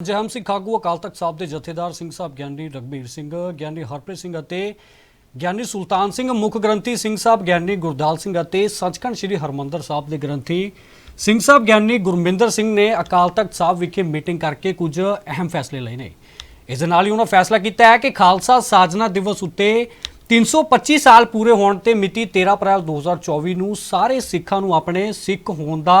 ਜਹਮ ਸਿੰਘ ਆਗੂ ਅਕਾਲ ਤਖਤ ਸਾਹਿਬ ਦੇ ਜਥੇਦਾਰ ਸਿੰਘ ਸਾਹਿਬ, ਗਿਆਨੀ ਰਗਬੀਰ ਸਿੰਘ, ਗਿਆਨੀ ਹਰਪ੍ਰੀਤ ਸਿੰਘ ਅਤੇ ਗਿਆਨੀ ਸੁਲਤਾਨ ਸਿੰਘ, ਮੁੱਖ ਗ੍ਰੰਥੀ ਸਿੰਘ ਸਾਹਿਬ, ਗਿਆਨੀ ਗੁਰਦਾਲ ਸਿੰਘ ਅਤੇ ਸੱਚਖੰਡ ਸ੍ਰੀ ਹਰਮੰਦਰ ਸਾਹਿਬ ਦੇ ਗ੍ਰੰਥੀ ਸਿੰਘ ਸਾਹਿਬ, ਗਿਆਨੀ ਗੁਰਮਿੰਦਰ ਸਿੰਘ ਨੇ ਅਕਾਲ ਤਖਤ ਸਾਹਿਬ ਵਿਖੇ ਮੀਟਿੰਗ ਕਰਕੇ ਕੁਝ ਅਹਿਮ ਫੈਸਲੇ ਲਏ ਨੇ। ਇਸ ਦੇ ਨਾਲ ਹੀ ਉਹਨਾਂ ਫੈਸਲਾ ਕੀਤਾ ਹੈ ਕਿ ਖਾਲਸਾ ਸਾਜਨਾ ਦਿਵਸ ਉੱਤੇ 325 ਸਾਲ ਪੂਰੇ ਹੋਣ ਤੇ ਮਿਤੀ 13 ਅਪ੍ਰੈਲ 2024 ਨੂੰ ਸਾਰੇ ਸਿੱਖਾਂ ਨੂੰ ਆਪਣੇ ਸਿੱਖ ਹੋਣ ਦਾ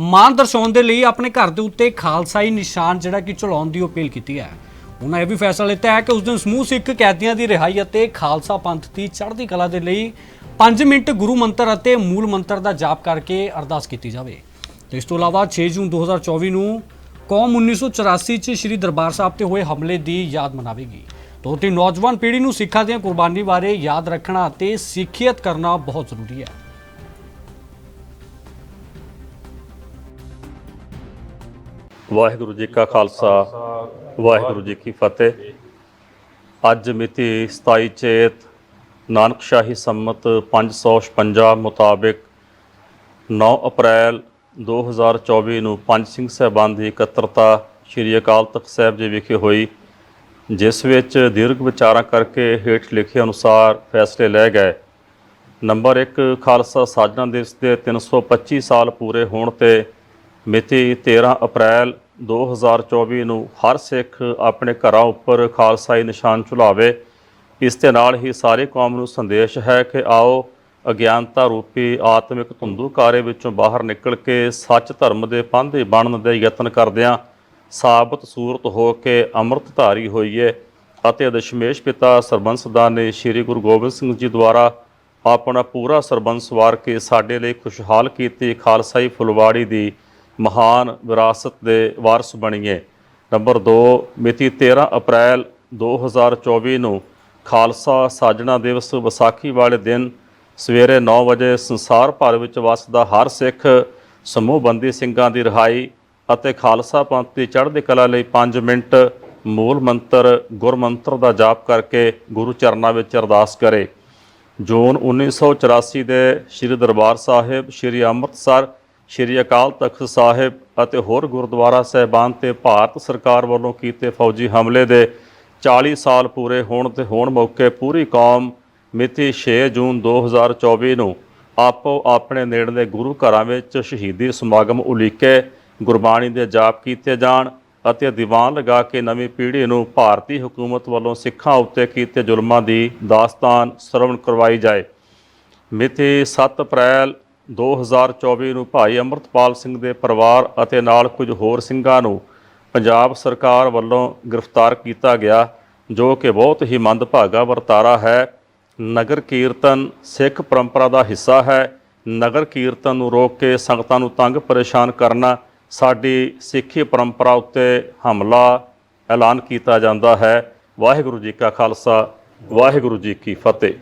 ਮਾਣ ਦਰਸਾਉਣ ਦੇ ਲਈ ਆਪਣੇ ਘਰ ਦੇ ਉੱਤੇ ਖਾਲਸਾਈ ਨਿਸ਼ਾਨ ਜਿਹੜਾ ਕਿ ਚਲਾਉਣ ਦੀ ਅਪੀਲ ਕੀਤੀ ਹੈ। ਉਹਨਾਂ ਇਹ ਵੀ ਫੈਸਲਾ ਲਿੱਤਾ ਹੈ ਕਿ ਉਸ ਦਿਨ ਸਮੂਹ ਸਿੱਖ ਕੈਦੀਆਂ ਦੀ ਰਿਹਾਈ ਅਤੇ ਖਾਲਸਾ ਪੰਥ ਦੀ ਚੜ੍ਹਦੀ ਕਲਾ ਦੇ ਲਈ 5 ਮਿੰਟ ਗੁਰੂ ਮੰਤਰ ਅਤੇ ਮੂਲ ਮੰਤਰ ਦਾ ਜਾਪ ਕਰਕੇ ਅਰਦਾਸ ਕੀਤੀ ਜਾਵੇ। ਤੇ ਇਸ ਤੋਂ ਇਲਾਵਾ 6 ਜੂਨ 2024 ਨੂੰ ਕੌਮ 1984 ਚ ਸ੍ਰੀ ਦਰਬਾਰ ਸਾਹਿਬ ਤੇ ਹੋਏ ਹਮਲੇ ਦੀ ਯਾਦ ਮਨਾਵੇਗੀ। ਤੋਂ ਤੇ ਨੌਜਵਾਨ ਪੀੜ੍ਹੀ ਨੂੰ ਸਿੱਖਾਂ ਦੀਆਂ ਕੁਰਬਾਨੀ ਬਾਰੇ ਯਾਦ ਰੱਖਣਾ ਅਤੇ ਸਿੱਖਿਅਤ ਕਰਨਾ ਬਹੁਤ ਜ਼ਰੂਰੀ ਹੈ। ਵਾਹਿਗੁਰੂ ਜੀ ਕਾ ਖਾਲਸਾ, ਵਾਹਿਗੁਰੂ ਜੀ ਕੀ ਫਤਿਹ। ਅੱਜ ਮਿਤੀ 27 ਚੇਤ ਨਾਨਕ ਸ਼ਾਹੀ ਸੰਮਤ 556 ਮੁਤਾਬਿਕ 9 ਅਪ੍ਰੈਲ 2024 ਨੂੰ ਪੰਜ ਸਿੰਘ ਸਾਹਿਬਾਨ ਦੀ ਇਕੱਤਰਤਾ ਸ੍ਰੀ ਅਕਾਲ ਤਖਤ ਸਾਹਿਬ ਜੀ ਵਿਖੇ ਹੋਈ, ਜਿਸ ਵਿੱਚ ਦੀਰਘ ਵਿਚਾਰਾਂ ਕਰਕੇ ਹੇਠ ਲਿਖੇ ਅਨੁਸਾਰ ਫੈਸਲੇ ਲਏ ਗਏ। ਨੰਬਰ 1 ਖਾਲਸਾ ਸਾਜਨਾ ਦਿਵਸ ਦੇ 325 ਸਾਲ ਪੂਰੇ ਹੋਣ ਤੇ ਮਿਤੀ 13 ਅਪ੍ਰੈਲ 2024 ਨੂੰ ਹਰ ਸਿੱਖ ਆਪਣੇ ਘਰਾਂ ਉੱਪਰ ਖਾਲਸਾਈ ਨਿਸ਼ਾਨ ਝੁਲਾਵੇ। ਇਸ ਦੇ ਨਾਲ ਹੀ ਸਾਰੀ ਕੌਮ ਨੂੰ ਸੰਦੇਸ਼ ਹੈ ਕਿ ਆਓ, ਅਗਿਆਨਤਾ ਰੂਪੀ ਆਤਮਿਕ ਧੁੰਦੂਕਾਰੇ ਵਿੱਚੋਂ ਬਾਹਰ ਨਿਕਲ ਕੇ ਸੱਚ ਧਰਮ ਦੇ ਪੰਧੇ ਬਣਨ ਦੇ ਯਤਨ ਕਰਦਿਆਂ ਸਾਬਤ ਸੂਰਤ ਹੋ ਕੇ ਅੰਮ੍ਰਿਤ ਧਾਰੀ ਹੋਈਏ ਅਤੇ ਦਸ਼ਮੇਸ਼ ਪਿਤਾ ਸਰਬੰਸਦਾਨ ਨੇ ਸ੍ਰੀ ਗੁਰੂ ਗੋਬਿੰਦ ਸਿੰਘ ਜੀ ਦੁਆਰਾ ਆਪਣਾ ਪੂਰਾ ਸਰਬੰਸ ਵਾਰ ਕੇ ਸਾਡੇ ਲਈ ਖੁਸ਼ਹਾਲ ਕੀਤੀ ਖਾਲਸਾਈ ਫੁਲਵਾੜੀ ਦੀ ਮਹਾਨ ਵਿਰਾਸਤ ਦੇ ਵਾਰਸ ਬਣੀਏ। ਨੰਬਰ 2 ਮਿਤੀ 13 ਅਪ੍ਰੈਲ 2024 ਨੂੰ ਖਾਲਸਾ ਸਾਜਣਾ ਦਿਵਸ ਵਿਸਾਖੀ ਵਾਲੇ ਦਿਨ ਸਵੇਰੇ 9 ਵਜੇ ਸੰਸਾਰ ਭਰ ਵਿੱਚ ਵਸਦਾ ਹਰ ਸਿੱਖ ਸਮੂਹ ਬੰਦੀ ਸਿੰਘਾਂ ਦੀ ਰਿਹਾਈ ਅਤੇ ਖਾਲਸਾ ਪੰਥ ਦੀ ਚੜ੍ਹਦੀ ਕਲਾ ਲਈ 5 ਮਿੰਟ ਮੂਲ ਮੰਤਰ, ਗੁਰਮੰਤਰ ਦਾ ਜਾਪ ਕਰਕੇ ਗੁਰੂ ਚਰਨਾਂ ਵਿੱਚ ਅਰਦਾਸ ਕਰੇ। ਜੂਨ 1984 ਦੇ ਸ੍ਰੀ ਦਰਬਾਰ ਸਾਹਿਬ, ਸ੍ਰੀ ਅੰਮ੍ਰਿਤਸਰ ਸ੍ਰੀ ਅਕਾਲ ਤਖਤ ਸਾਹਿਬ ਅਤੇ ਹੋਰ ਗੁਰਦੁਆਰਾ ਸਹਿਬਾਨ ਤੇ ਭਾਰਤ ਸਰਕਾਰ ਵੱਲੋਂ ਕੀਤੇ ਫੌਜੀ ਹਮਲੇ ਦੇ 40 ਸਾਲ ਪੂਰੇ ਹੋਣ ਤੇ ਹੋਣ ਮੌਕੇ ਪੂਰੀ ਕੌਮ ਮਿਤੀ 6 ਜੂਨ 2024 ਨੂੰ ਆਪੋ ਆਪਣੇ ਨੇੜਲੇ ਗੁਰੂ ਘਰਾਂ ਵਿੱਚ ਸ਼ਹੀਦੀ ਸਮਾਗਮ ਉਲੀਕੇ ਗੁਰਬਾਣੀ ਦੇ ਜਾਪ ਕੀਤੇ ਜਾਣ ਅਤੇ ਦੀਵਾਨ ਲਗਾ ਕੇ ਨਵੀਂ ਪੀੜ੍ਹੀ ਨੂੰ ਭਾਰਤੀ ਹਕੂਮਤ ਵੱਲੋਂ ਸਿੱਖਾਂ ਉੱਤੇ ਕੀਤੇ ਜ਼ੁਲਮਾਂ ਦੀ ਦਾਸਤਾਨ ਸਰਵਣ ਕਰਵਾਈ ਜਾਏ। ਮਿਤੀ 7 ਅਪ੍ਰੈਲ 2024 ਨੂੰ ਭਾਈ ਅੰਮ੍ਰਿਤਪਾਲ ਸਿੰਘ ਦੇ ਪਰਿਵਾਰ ਅਤੇ ਨਾਲ ਕੁਝ ਹੋਰ ਸਿੰਘਾਂ ਨੂੰ ਪੰਜਾਬ ਸਰਕਾਰ ਵੱਲੋਂ ਗ੍ਰਿਫਤਾਰ ਕੀਤਾ ਗਿਆ, ਜੋ ਕਿ ਬਹੁਤ ਹੀ ਮੰਦਭਾਗਾ ਵਰਤਾਰਾ ਹੈ। ਨਗਰ ਕੀਰਤਨ ਸਿੱਖ ਪਰੰਪਰਾ ਦਾ ਹਿੱਸਾ ਹੈ। ਨਗਰ ਕੀਰਤਨ ਨੂੰ ਰੋਕ ਕੇ ਸੰਗਤਾਂ ਨੂੰ ਤੰਗ ਪਰੇਸ਼ਾਨ ਕਰਨਾ, ਸਾਡੀ ਸਿੱਖੀ ਪਰੰਪਰਾ ਉੱਤੇ ਹਮਲਾ ਐਲਾਨ ਕੀਤਾ ਜਾਂਦਾ ਹੈ। ਵਾਹਿਗੁਰੂ ਜੀ ਕਾ ਖਾਲਸਾ, ਵਾਹਿਗੁਰੂ ਜੀ ਕੀ ਫਤਿਹ।